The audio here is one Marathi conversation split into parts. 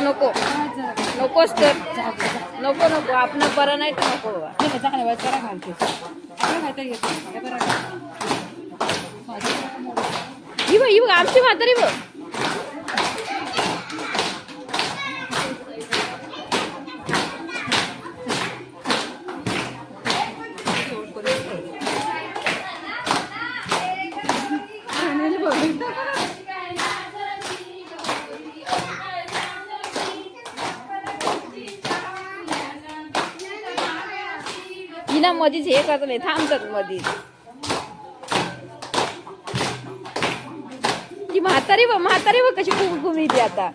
नकोच तर. नको नको. आपण बरं नाही तर नको बाबा. हे? ही ही बघ आमची म्हातारी बघ ही ना मधीच हे करत नाही थांबतात मधीच ती म्हातारी बघ म्हातारी बघ कशी खूप घुमी ती आता.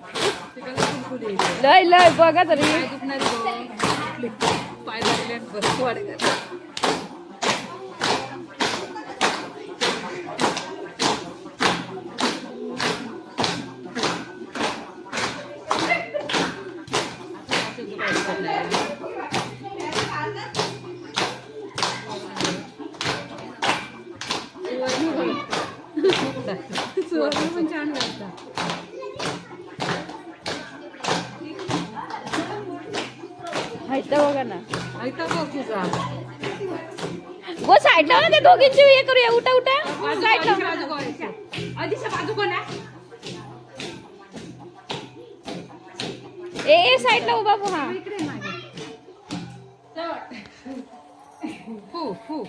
लय लय बघा तरी. Thank you. बस वाढ पण छान वाटतं हायता बघा ना. ऐका बघ तुझा. गो साईडला ना ते दोघींची हे करूया. उठा उठा. साईडला. बाजू कोण ए ए साईडला उभा हा इकडे मागे. हो हो